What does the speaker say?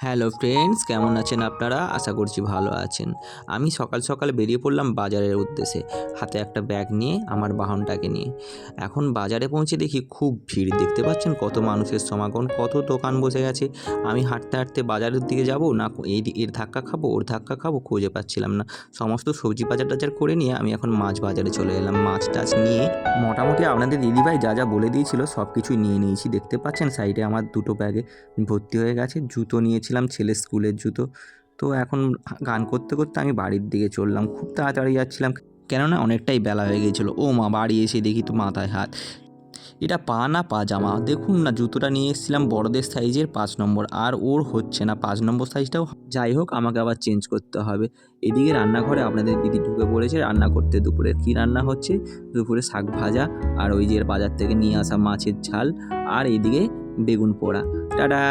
Hello friends, কেমন আছেন আপনারা? আশা করছি ভালো আছেন। আমি সকাল সকাল বেরিয়ে পড়লাম বাজারের উদ্দেশ্যে, হাতে একটা ব্যাগ নিয়ে আমার বাহনটাকে নিয়ে। এখন বাজারে পৌঁছে দেখি খুব ভিড়। দেখতে পাচ্ছেন কত মানুষের সমাগম, কত দোকান বসে গেছে। আমি হাঁটতে হাঁটতে বাজারের দিকে যাব, না এই এর ধাক্কা খাব, ওর ধাক্কা খাব, খুঁজে পাচ্ছিলাম না। সমস্ত সবজি বাজার টাজার করে নিয়ে আমি এখন মাছ বাজারে চলে এলাম। মাছ টাছ নিয়ে মোটামুটি আপনাদের দিদিভাই যা যা বলে দিয়েছিল সব কিছুই নিয়ে নিয়েছি। দেখতে পাচ্ছেন সাইডে আমার দুটো ব্যাগে ভর্তি হয়ে গেছে। জুতো নিয়েছিলাম ছেলের স্কুলের জুতো। তো এখন গান করতে করতে আমি বাড়ির দিকে চললাম, খুব তাড়াতাড়ি যাচ্ছিলাম। কেননা অনেকটাই বেলা হয়ে গিয়েছিল ও মা, বাড়ি এসে দেখি তো মাথায় হাত। এটা পা না পাজামা দেখুন না, জুতোটা নিয়ে এসেছিলাম বড়দের সাইজের পাঁচ নম্বর। আর ওর হচ্ছে না, পাঁচ নম্বর সাইজটাও যাই হোক, আমাকে আবার চেঞ্জ করতে হবে। এদিকে রান্নাঘরে আপনাদের দিদি ঢুকে পড়েছে, রান্না করতে দুপুরে কী রান্না হচ্ছে? দুপুরে শাক ভাজা আর ওই যে বাজার থেকে নিয়ে আসা মাছের ঝাল। আর এদিকে বেগুন পোড়া। টাটা!